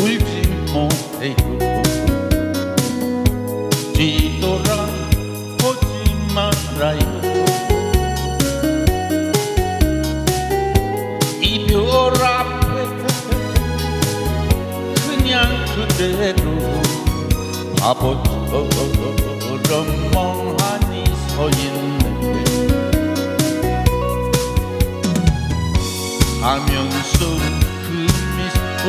울지 못해요. 뒤돌아보지 말아요. 이별 앞에 그냥 그대로 바보처럼 멍하니 서있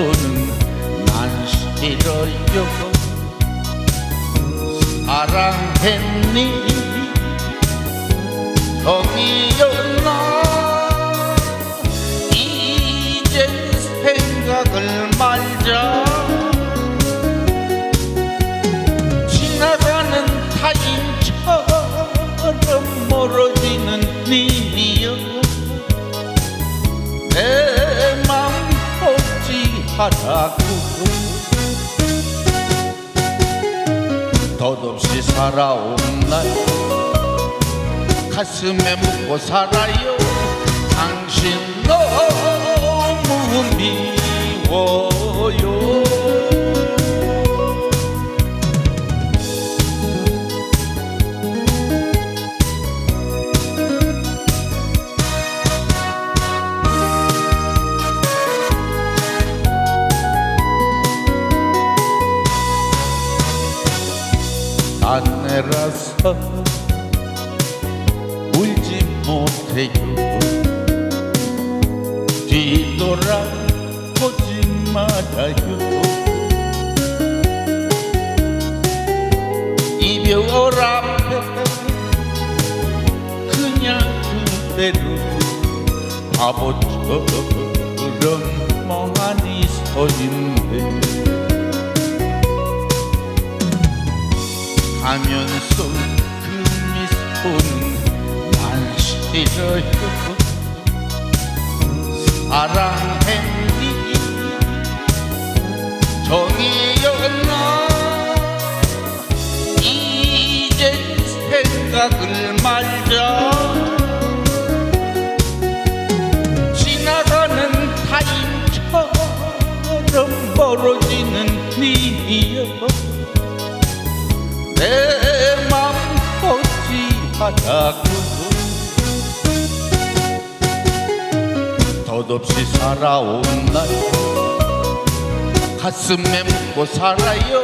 난 싫어요 사랑했니? 거기였나? 이제 생각을 말자 어찌하라고 덧없이 살아온 날 가슴에 묻고 살아요 아내라서 울지 못해요. 뒤돌아보지 말아요. 이별 앞에 그냥 그대로 바보처럼 멍하니 서 있네 하면서 그 미소는 난 싫어요 사랑했니 정이었나? 이제 생각을 말자. 지나가는 타인처럼 멀어지는 니여 내맘 어찌하라고. 덧없이 살아온 날 가슴에 묻고 살아요